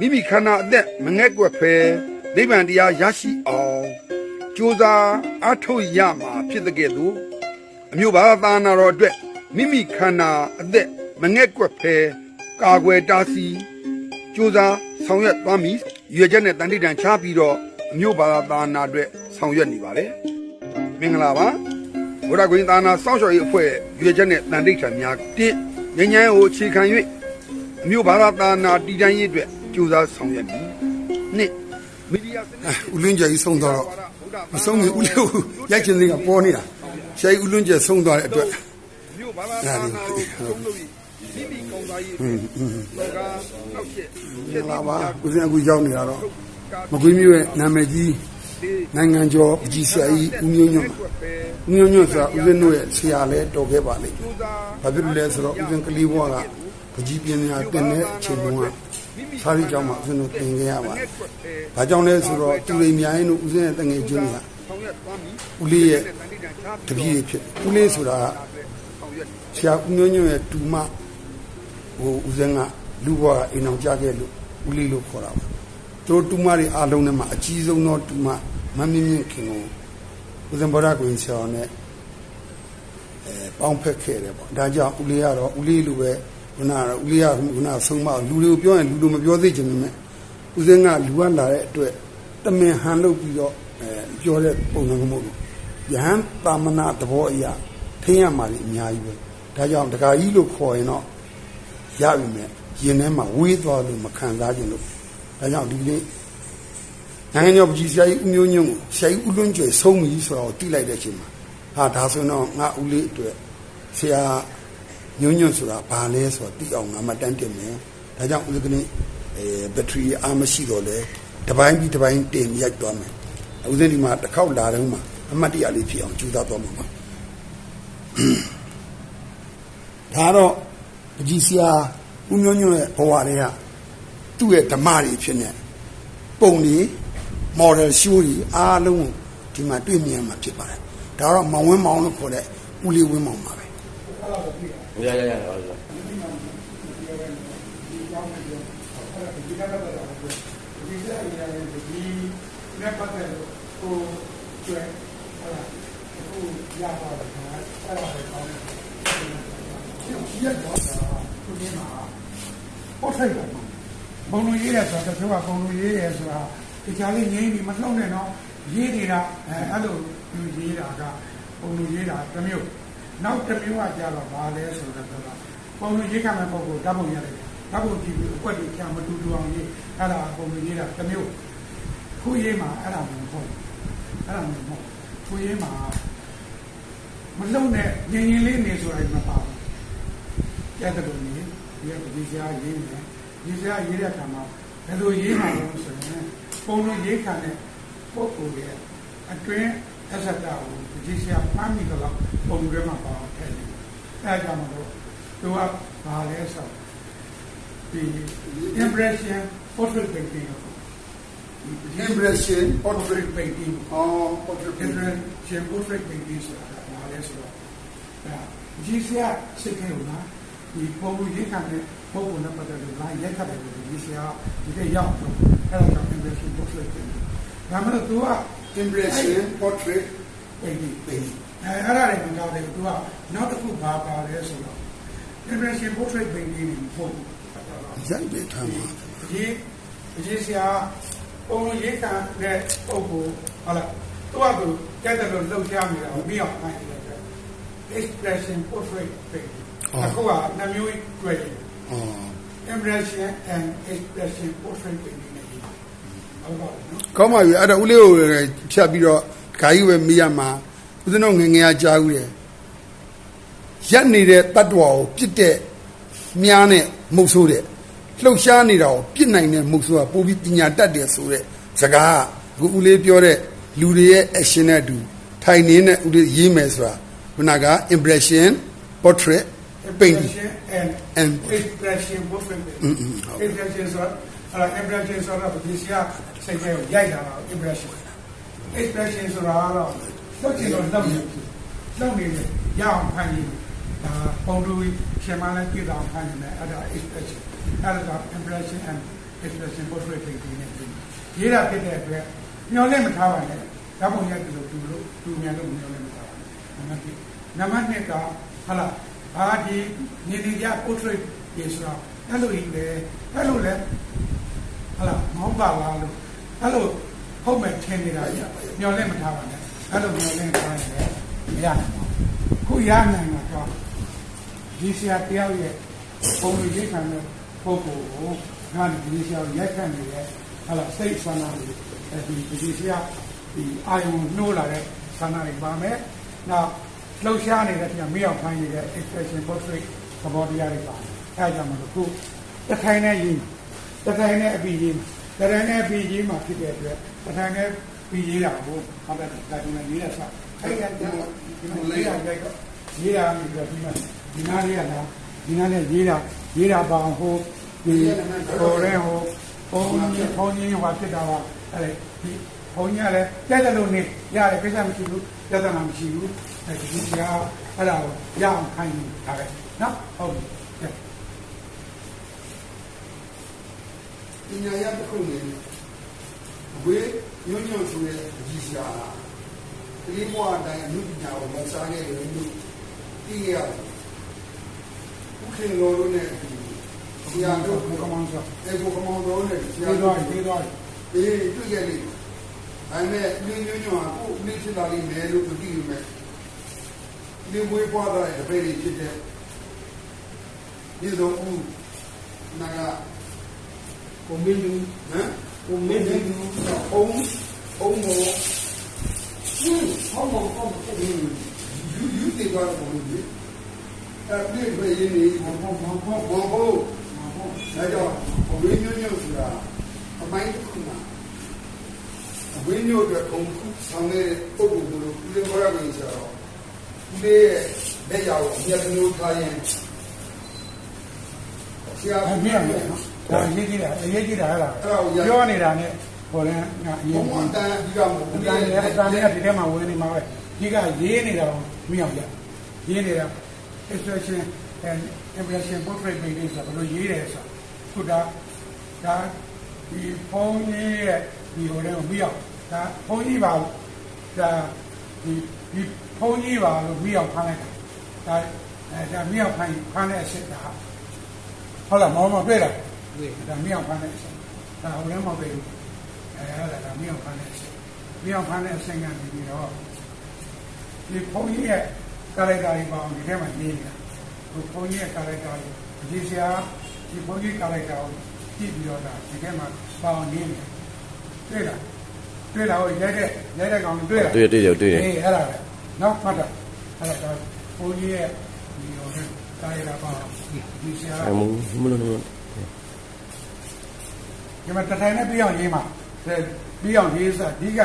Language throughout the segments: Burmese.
မိမိခန္ဓာအသက်မငဲ့ကွက်ဖဲနိဗ္ဗာန်တရားရရှိအောင်ကြိုးစားအားထုတ်ရမှာဖြစ်တဲ့ကဲ့သို့အမျိုးဘာသာနာတော်အတွက်မိမိခန္ဓာအသက်မငဲ့ကွက်ဖဲကာကွယ်တားဆီးကြိုးစားဆောင်ရွက်သွားမည်ရွေချက်နဲ့တန်တိတန်ချပြီးတော့အမျိုးဘာသာနာအတွက်ဆောင်ရွက်နေပါလေမင်္ဂလာပါဘုရားကွင်းသာနာစောင့်ရှောက်ရေးအဖွဲ့ရွေချက်နဲ့တန်တိတန်များတင်းငញ្ញမ်းကိုအခြေခံ၍အမျိုးဘာသာသာနာတည်တံ့ရေးအတွက် ကြိုးစားဆောင်ရွက်မည်နှစ်မီဒီယာစနစ်ဦးလွန်းကျယ်ကြီးဆုံးသွားတော့မဆုံးခင်ဦးလေးကိုရိုက်ချင်သေးကပေါ်နေတာဆရာကြီးဦးလွန်းကျယ်ဆုံးသွားတဲ့အတွက်အမျိုးဘာသာသာနာကိုသုံးလို့မိမိကောင်းစားရေးအတွက်လောကနှောက်ချက်ဖြစ်လာလာပါပါဦးဇင်းအခုရောက်နေတာတော့မကွေးမျိုးရဲ့နာမည်ကြီးနိုင်ငံကျော်ပကြီးဆရာကြီးဦးမျိုးညွန့်ပါဦးမျိုးညွန့်ဆိုတာဦးဇင်းတို့ရဲ့ဆရာလဲတော်ခဲ့ပါလိမ့်ကြိုးစားဘာဖြစ်လို့လဲဆိုတော့ဦးဇင်းကလေးဘွားကပကြီးပြင်းညာတင်တဲ့အချိန်တုန်းက စာရီကျောင်းမှာဦးဇင်းတို့သင်ခဲ့ရပါတယ်။ဘာကြောင့်လဲဆိုတော့သူရိမြိုင်းတို့ဦးဇင်းရဲ့တငယ်ချင်းတွေကဆောင်ရွက်သွားမည်ဦးလေးရဲ့တန်တိတန်ချတပည့်တွေဖြစ်တယ်ဦးလေးဆိုတာကဆောင်ရွက်ဆရာဦးမျိုးညွန့်ရဲ့တူမဟိုဦးဇင်းကလူဘွားကအိမ်အောင်ကြခဲ့လို့ဦးလေးလို့ခေါ်တာပါသူတို့တူမတွေအားလုံးထဲမှာအကြီးဆုံးသောတူမမမင်းမြင့်ခင်ကိုဦးဇင်းဗောဓကွင်ဆရာနဲ့အဲပေါင်းဖက်ခဲ့တယ်ပေါ့ဒါကြောင့်ဦးလေးကတော့ဦးလေးလိုပဲ ခုနကတော့ဦးလေးကခုနဆုံးမလူတွေကိုပြောရင်လူလိုမပြောသေးချင်ပေမဲ့ဦးဇင်းကလူကလာတဲ့အတွက်တမင်ဟန်လုပ်ပြီးတော့အဲပြောတဲ့ပုံစံမျိုးလို့ယဟန်တာမနာသဘောအရာထိရမှာလေအများကြီးပဲဒါကြောင့်ဒကာကြီးလို့ခေါ်ရင်တော့ရပြီမဲ့ရင်ထဲမှာဝေးသွားလို့မခံစားခြင်းလို့ဒါကြောင့်ဒီနေ့နိုင်ငံတော်ပြည်ဆရာကြီးဦးမျိုးညွန့်ကိုဆရာကြီးဦးလွန်းကျွယ်ဆုံးပြီဆိုတော့တိလိုက်တဲ့အချိန်မှာဟာဒါဆိုတော့ငါဦးလေးအတွက်ဆရာ ညွန့်ညွန့်ဆိုတာဘာလဲဆိုတော့တိအောင်ငါမတန်းတင်မယ်ဒါကြောင့်ဦးကလေးအဲဘက်ထရီအားမရှိတော့လဲတစ်ပိုင်းပြီးတစ်ပိုင်းတင်ရိုက်သွားမယ်ဦးစင်းဒီမှာတစ်ခေါက်လာတော့မှအမှတ်တရလေးဖြစ်အောင်ကြိုးစားသွားမှာပါဒါတော့ပကြီးဆရာဦးမျိုးညွန့်ရဲ့ဘဝတွေကသူ့ရဲ့ဓမ္မတွေဖြစ်နေပုံတွေ model show တွေအားလုံးကိုဒီမှာတွေ့မြင်မှာဖြစ်ပါတယ်ဒါတော့မောင်ဝင်းမောင်လို့ခေါ်တဲ့ဦးလေးဝင်းမောင်ပါပဲ ရရရဟုတ်ကဲ့ဒီနဲ့ပတ်သက်လို့ကိုကျွဲဟုတ်လားအခုရပါတယ်ခင်ဗျာအဲ့ဒါပဲကောင်းတယ်ဒီရက်တော့ခုဒီမှာပေါ်ထိုက်ပါဘုံလူရေးရဆိုတော့တချို့ကဘုံလူရေးရဆိုတာတခြားလေးငြိမ်းပြီးမလှုပ်နဲ့တော့ရေးနေတာအဲအဲ့လိုလူရေးတာကဘုံလူရေးတာတစ်မျိုး နောက်တစ်မျိုးကကြတော့ဘာလဲဆိုတော့ပုံလူရေးခံမဲ့ပုံကိုဓာတ်ပုံရတယ်ဓာတ်ပုံကြည့်ပြီးအကွက်တွေချမတူတူအောင်ရေးအဲ့ဒါပုံလူရေးတာတစ်မျိုးခုရေးမှာအဲ့ဒါမျိုးမဟုတ်ဘူးအဲ့ဒါမျိုးမဟုတ်ဘူးခုရေးမှာမလုံနဲ့ငြင်ငြင်လေးနေဆိုတာမပါဘူးကျက်တဲ့လူကြီးဒီကဒီစရာရေးမယ်ဒီစရာရေးတဲ့အခါမှာဘယ်လိုရေးမှာလဲဆိုရင်ပုံလို့ရေးခံတဲ့ပုဂ္ဂိုလ်ရဲ့အတွင်း အဆက်တာကိုဒီစရာမှတ်မိတော့ပုံတွေမှာပါအောင်ထည့်တယ်အဲ့ဒါကြောင့်မလို့သူကဘာလဲဆိုဒီ impression portrait painting ကို impression portrait painting အော် portrait different ရှင် portrait painting ဆိုတာဘာလဲဆိုတော့ဒါကြီးစရာစိတ်ထဲကဒီပုံမှုရေးခံတဲ့ပုံပုံနဲ့ပတ်သက်လို့ငါရက်ခတ်တယ်လို့ဒီစရာဒီကရောက်တော့အဲ့ဒါကြောင့် impression portrait painting ဒါမှမဟုတ်သူက impression portrait painting painting အဲအဲ့ဒါတွေမကြောက်တယ်သူကနောက်တစ်ခုဘာပါလဲဆိုတော့ impression portrait painting ကိုပုံ ရိုက်ပေးထားမှာ ရေးရေးစရာပုံလို့ရေးခံတဲ့ပုံကိုဟုတ်လားသူကသူကြက်တယ်လို့လှုပ်ရှားနေတာကိုပြီးအောင်နိုင်တယ် expression portrait painting အခုကနှမျိုးတွေ့တယ် အော် impression and expression portrait painting နဲ့ရေးဟုတ်ပါဘူးနော် ကောင်းပါပြီအဲ့ဒါဦးလေးကိုဖြတ်ပြီးတော့ခါကြီးပဲမိရမှာဦးဇင်းတို့ငယ်ငယ်ကကြားဦးတယ်ရက်နေတဲ့တတ္တဝါကိုပြစ်တဲ့မြားနဲ့မှုတ်ဆိုးတဲ့လှုပ်ရှားနေတာကိုပြစ်နိုင်တဲ့မှုဆိုတာပို့ပြီးပညာတတ်တယ်ဆိုတဲ့စကားကအခုဦးလေးပြောတဲ့လူတွေရဲ့ action နဲ့အတူထိုင်နေတဲ့ဦးလေးရေးမယ်ဆိုတာခုနက impression portrait painting Impression and and expression both of them expression ဆိုတာအဲ့ဒါ impression ဆိုတာဒီစီက စိတ်ထဲကိုရိုက်တာတော့ impression expression ဆိုတာကတော့လှုပ်ချင်တော့လှုပ်နေတယ်လှုပ်နေတယ်ရအောင်ဖန်ပြီးဒါပုံတူရှင်မလည်းပြည့်အောင်ဖန်နေတယ်အဲ့ဒါ expression အဲ့ဒါက impression and expression portrait painting နဲ့ရေးတာဖြစ်တဲ့အတွက်မျောလဲမထားပါနဲ့ဓာတ်ပုံရိုက်တယ်လို့သူလို့သူမြန်လို့မျောလဲမထားပါဘူးနံပါတ်1နံပါတ်2ကဟာလားအာဒီနေနေရ portrait ရေဆိုတာအဲ့လိုကြီးလေအဲ့လိုလေဟာလားမဟုတ်ပါလားလို့ အဲ့လိုဟုတ်မဲ့ထင်နေတာကြီးမျောလဲမထားပါနဲ့အဲ့လိုမျောလဲထားရင်လည်းမရနိုင်ဘူးခုရနိုင်မှာတော့ဒီဆရာတယောက်ရဲ့ပုံရိပ်ရိတ်ခံတဲ့ပုဂ္ဂိုလ်ကိုငါဒီဆရာကိုရိုက်ခတ်နေတဲ့ဟာလားစိတ်ဆန္ဒတွေအဲဒီဒီဆရာဒီအာယုံနှိုးလာတဲ့ဆန္ဒတွေပါမယ်နောက်လှုပ်ရှားနေတဲ့ပြန်မေးအောင်ခိုင်းနေတဲ့ expression portrait သဘောတရားတွေပါတယ်အဲဒါကြောင့်မလို့ခုတစ်ခိုင်နဲ့ရင်းတစ်ခိုင်နဲ့အပြီးရင်း တစ်ခိုင်နဲ့အပြီးရင်းမှာဖြစ်တဲ့အတွက်တစ်ခိုင်နဲ့ပြီးရေးတာကိုဟုတ်တယ်ဒါဒီမှာရေးရစားအဲ့ဒီကဒီမှာရေးရလိုက်တော့ရေးရပြီးတော့ဒီမှာဒီနားလေးကလားဒီနားလေးရေးတာရေးတာပါအောင်ဟိုဒီဟိုရဲဟိုဘုံကြီးဘုံကြီးဟိုဖြစ်တာပါအဲ့ဒီဘုံကြီးကလည်းကြက်တယ်လို့နေရတယ်ကိစ္စမရှိဘူးပြဿနာမရှိဘူးအဲ့ဒီကအဲ့ဒါကိုရအောင်ခိုင်းတာပဲနော်ဟုတ်ပြီ ပညာရတစ်ခုနေအဝေးညွန့်ညွန့်ဆိုတဲ့အကြီးရှားကလေးဘွားအတိုင်းအမှုပညာကိုမစားခဲ့လို့လို့ပြီးရဥခင်လိုလိုနဲ့ဆရာတို့ဘုကမောင်းဆိုအေကိုကမောင်တော်နဲ့ဆရာပြီးတို့တော့ပြီးတော့အေးတွေ့ခဲ့လိမ့်အဲ့မဲ့ညွန့်ညွန့်ဟာကိုအလေးဖြစ်လာလိမ့်မယ်လို့မသိဘူးမဲ့ဒီဝေးဘွားတဲ့တပည့်တွေဖြစ်တဲ့ဒီလိုဦးနာက ကိုမင်းလူဟမ်ကိုမင်းလူအုံးအုံးမောဟင်းဟောမောဟောမောယူယူတေသွားတော့ဘုလို့ဒီအဲ့ဒီဘယ်ရင်းနေဘောဘောဘောဘောဘောဘောအဲတော့အဝင်းညွန့်ညွန့်ဆိုတာအမိုင်းတစ်ခုမှာအဝင်းညွန့်အတွက်ခုံခုဆောင်တဲ့ပုံပုံလို့ဦးလေးခေါ်ရမယ်ဆိုတော့ဦးလေးရဲ့လက်ရောက်အမြတ်မျိုးထားရင်ဆရာအမြင် ရနော်ဒါရေးကြည့်တာရေးကြည့်တာဟဲ့လားအဲ့ဒါကိုရပြောနေတာနဲ့ဟိုလည်းငါအရင်ဘုံကအတန်ဒီကမဟုတ်အဘူးတန်းနဲ့အတန်းနဲ့ဒီထဲမှာဝင်နေမှာပဲဒီကရေးနေတာကိုမင်းအောင်ရရေးနေတာ expression and impression portrait painting ဆိုတော့ဘယ်လိုရေးတယ်ဆိုခုဒါဒါဒီဖုန်းကြီးရဲ့ဒီဟိုထဲကိုမင်းအောင်ဒါဖုန်းကြီးပါဒါဒီဒီဖုန်းကြီးပါလို့မင်းအောင်ဖမ်းလိုက်တာဒါအဲဒါမင်းအောင်ဖမ်းဖမ်းတဲ့အစ်စ်ဒါဟုတ်လားမောင်မတွေ့လား တွေ့ဒါမင်းအောင်ဖမ်းတဲ့အစ်စ်ဒါဟိုထဲမှာပဲအဲအဲ့ဒါဒါမင်းအောင်ဖမ်းတဲ့အစ်စ်မင်းအောင်ဖမ်းတဲ့အစ်စ်ကနေပြီးတော့ဒီဖုန်းကြီးရဲ့ကာရိုက်တာတွေပါအောင်ဒီထဲမှာရေးနေတာဒီဖုန်းကြီးရဲ့ကာရိုက်တာတွေဒီဆရာဒီဖုန်းကြီးကာရိုက်တာကိုကြည့်ပြီးတော့ဒါဒီထဲမှာပါအောင်ရေးနေတွေ့လားတွေ့လားဟိုရိုက်တဲ့ရိုက်တဲ့ကောင်တွေ့လားတွေ့တွေ့တွေ့တွေ့တယ်အေးအဲ့ဒါပဲနောက်မှတ်တာအဲ့ဒါကဘုန်းကြီးရဲ့ဒီဟိုနဲ့တာရတာပါဒီဆရာအမမလို့လို့ ဒီမှာတထိုင်နဲ့ပြီးအောင်ရေးမှာပြီးအောင်ရေးစားဒီက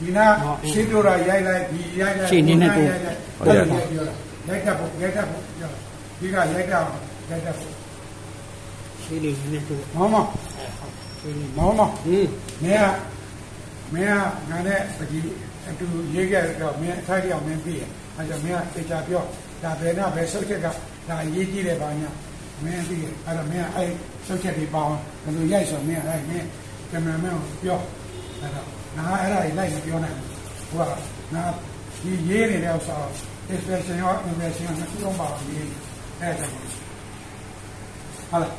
ဒီနာရှင်းတို့ရာရိုက်လိုက်ဒီရိုက်လိုက်ရှင်းနေနဲ့တို့ရိုက်လိုက်ပြောတာရိုက်တတ်ဖို့ရိုက်တတ်ဖို့ပြောဒီကရိုက်တတ်ရိုက်တတ်ဖို့ရှိနေနေတော့မောင်မောင်မောင်မောင်ဟင်းမင်းကမင်းကငါနဲ့ဒီအတူရေးခဲ့တော့မင်းအထိုက်ပြောင်းမင်းပြီးရအဲကြောင့်မင်းကတေချာပြောဒါဘယ်နဲ့ဘယ်ဆုတ်ချက်ကဒါအရေးကြီးတယ်ပါညာ မင်းပြီးအဲ့တော့မင်းကအဲ့ဆုတ်ချက်တွေပေါအောင်ဘယ်လိုရိုက်ဆိုမင်းအဲ့မင်းကင်မရာမန်ကိုပြောအဲ့တော့ငါအဲ့ဒါတွေလိုက်မပြောနိုင်ဘူးဟိုကငါဒီရေးနေတဲ့ဥစ္စာ expression ရော impression ရောနှစ်ခုလုံးပါရေးအဲ့ဒါဟုတ်လား